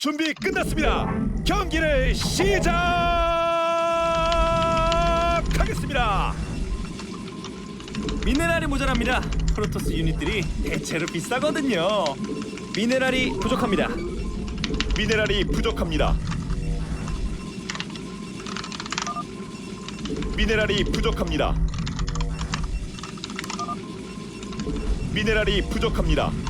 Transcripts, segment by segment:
준비 끝났습니다. 경기를 시작하겠습니다. 미네랄이 모자랍니다. 프로토스 유닛들이 대체로 비싸거든요. 미네랄이 부족합니다. 미네랄이 부족합니다. 미네랄이 부족합니다. 미네랄이 부족합니다.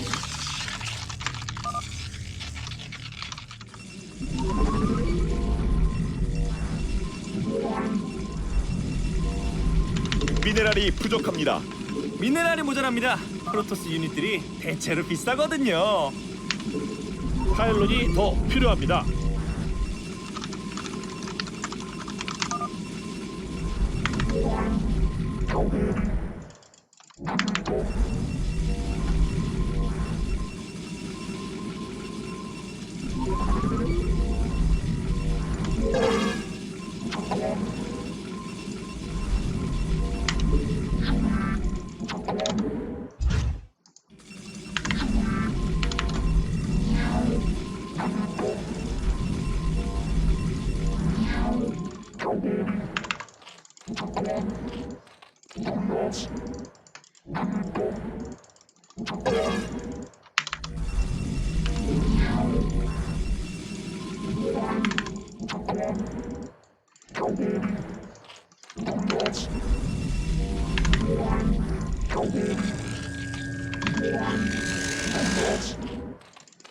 미네랄이 부족합니다. 미네랄이 모자랍니다. 프로토스 유닛들이 대체로 비싸거든요. 파일론이 더 필요합니다.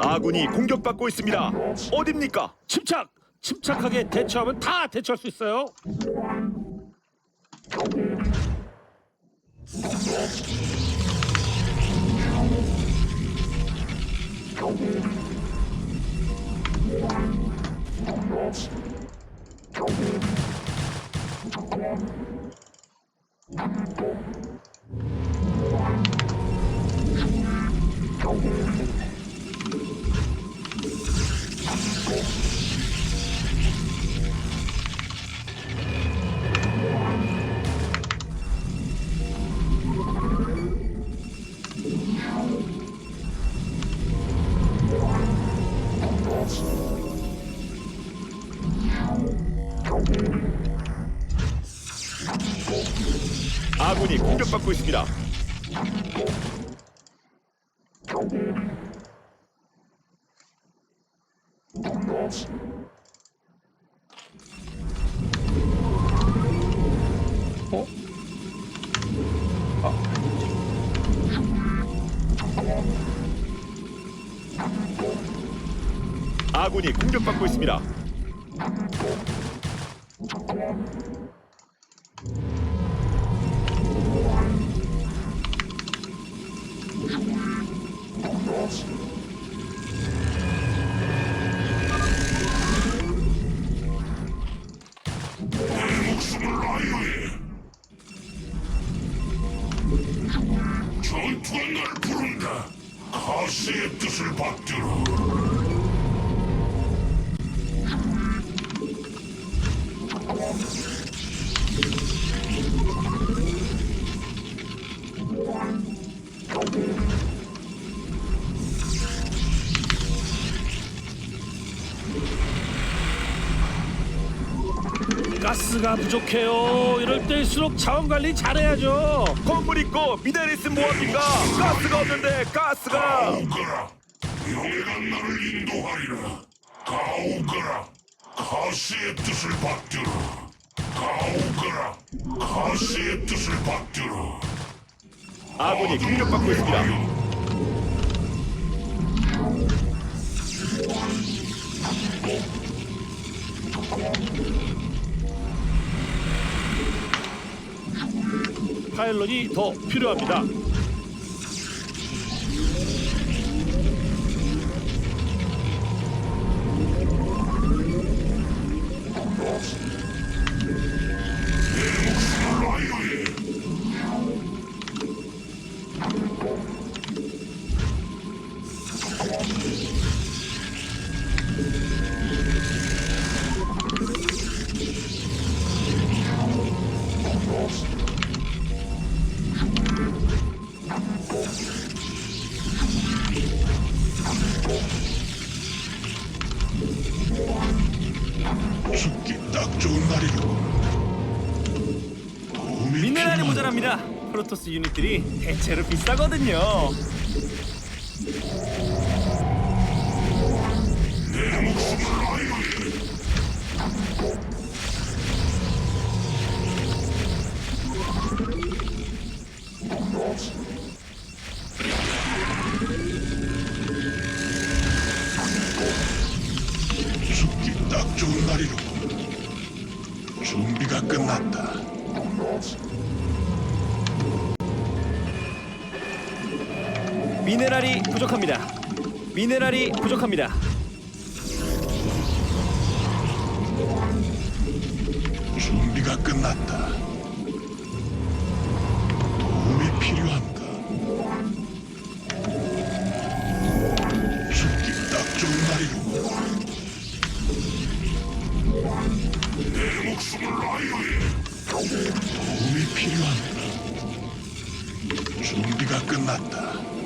아군이 공격받고 있습니다. 어딥니까? 침착! 침착하게 대처하면 다 대처할 수 있어요. 공격받고 있습니다. 어? 아군이 공격받고 있습니다. 전투가 날 부른다. 가스의 뜻을 받들어. 가스가 부족해요. 이럴 때일수록 자원 관리 잘해야죠. 건물 있고 미네랄 뭐합니까? 가스가 없는데 가스가 오거라. 영예가 나를 인도하리라. 다 오거라. 가시의 뜻을 받들어 가오거라 가시의 뜻을 받들어 아군이 공격받고 있습니다. 파일럿이 더 필요합니다. 프로토스 유닛들이 대체로 비싸거든요. 죽기 딱 좋은 날이고 준비가 끝났다 미네랄이 부족합니다. 미네랄이 부족합니다. 준비가 끝났다. 도움이 필요한가? 죽기 딱 좋은 날이고 내 목숨을 아유해 도움이 필요한가? 준비가 끝났다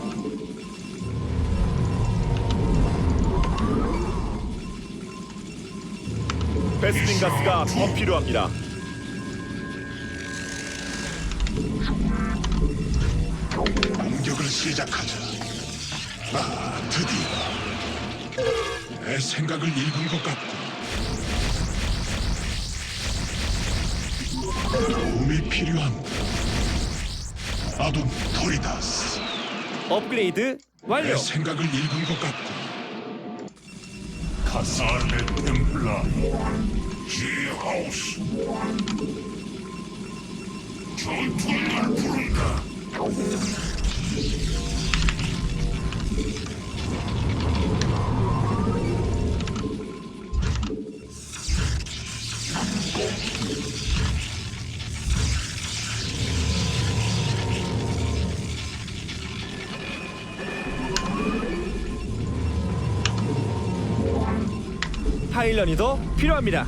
베스틴 가스가 더 필요합니다. 공격을 시작하자. 아, 드디어 내 생각을 읽은 것 같고 도움이 필요한가? 아둔 토리다스 업그레이드 완료. 내 생각을 읽은 것 같고 카사르네 템플라. 지하우스. 전투가 날 부른다 파일런이 더 필요합니다.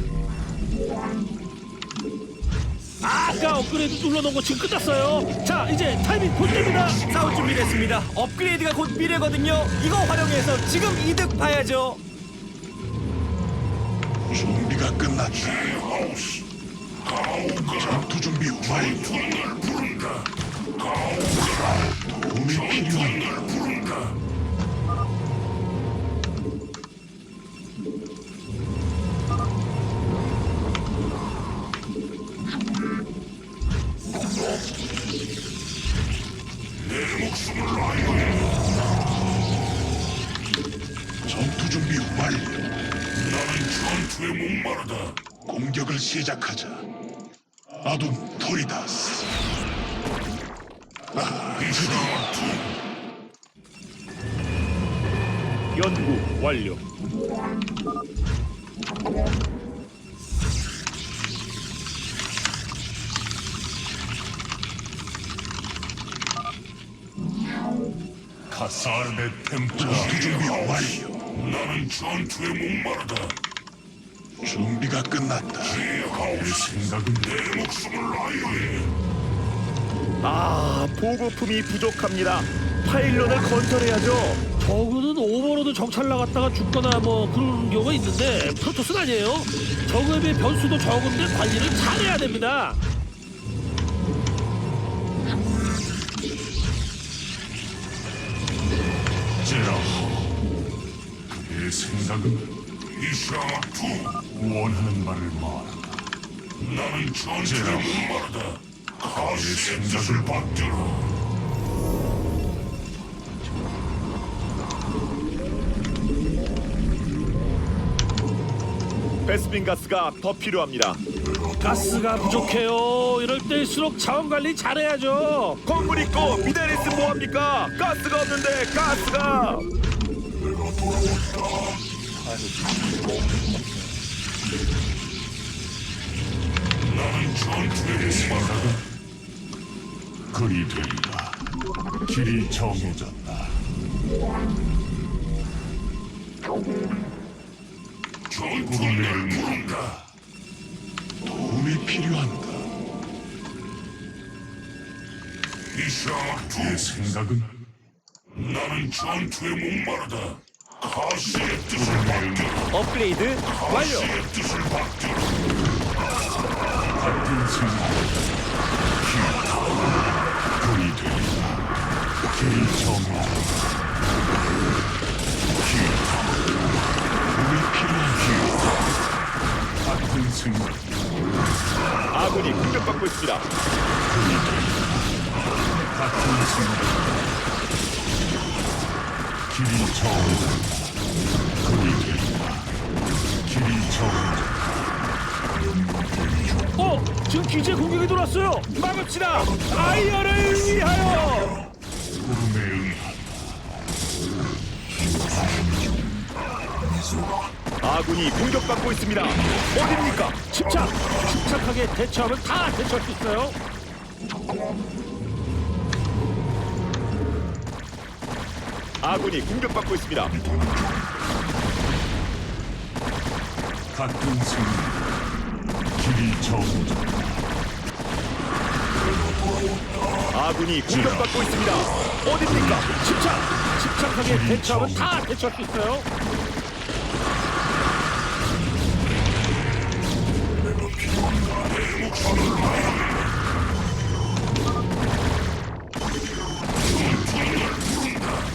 아까 업그레이드 눌러놓은 거 지금 끝났어요. 자, 이제 타이밍 볼 때입니다. 싸울 준비됐습니다. 업그레이드가 곧 미래거든요. 이거 활용해서 지금 이득 봐야죠. 준비가 끝났다 지하우스 전투 준비 완료 도움이 필요한 전투 준비 완료. 나는 전투에 목마르다. 공격을 시작하자. 아둔 토리다스. 아, 드디어 연구 완료. 템플라 전투 준비 완료. 나는 전투에 목마르다. 준비가 끝났다. 내 생각은 내 목숨을 아유해. 아, 보급품이 부족합니다. 파일런을 건설해야죠. 저그는 오버로드 정찰 나갔다가 죽거나 뭐 그런 경우가 있는데 프로토스는 아니에요. 저그에 비해 변수도 적은데 관리를 잘해야 됩니다. 생각은 이샤투 원하는 말을 말하라. 나는 전쟁의 목마르다. 가시의 뜻을 받들어. 베스핀 가스가 더 필요합니다. 가스가 부족해요. 이럴 때일수록 자원 관리 잘해야죠. 건물 있고 미다리스 뭐합니까? 가스가 없는데 가스가 나는 전투의 목마르다. 그리 되리라. 길이 정해졌다. 전투를 부른다. 도움이 필요한가? 이샤, 내 생각은 나는 전투에 목마르다. 업그레이드 완료. 아군이 공격받고 있습니다. 같은 생각. 길이 정해 지금 기재 공격이 들어왔어요. 막읍시다. 아이언을 위하여. 아군이 공격받고 있습니다. 어딥니까? 침착, 침착하게 대처하면 다 대처할 수 있어요. 아군이 공격받고 있습니다. 같은 생각. 아군이 공격받고 있습니다. 어딥니까? 침착, 침착하게 대처하면 다 대처할 수 있어요.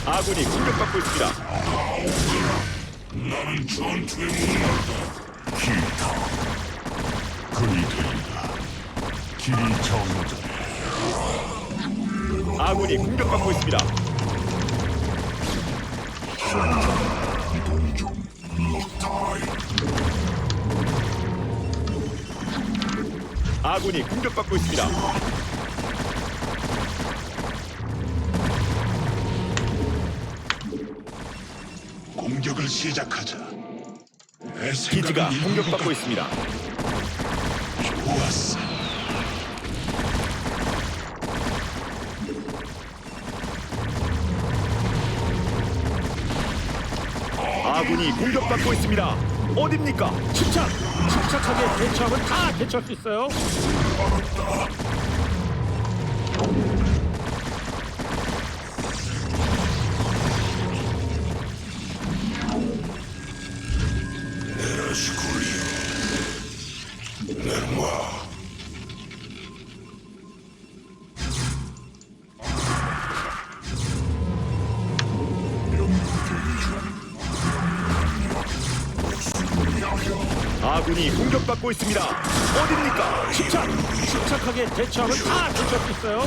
아군이 공격받고 있습니다. 나는 전투에 목마르다. 기타. 그리 되리라. 길이 정해졌다. 아군이 공격받고 있습니다. 이동 중. 럭타이. 아군이 공격받고 있습니다. 공격을 시작하자. 내 기지가 생각은 공격받고 있습니다. 좋았어. 아군이 공격받고 있습니다. 어딥니까? 침착, 침착하게 대처하면 다 대처할 수 있어요. 에스쿠 아군이 공격받고 있습니다. 어딥니까? 침착, 침착하게 대처하면 다 대처할 수 있어요.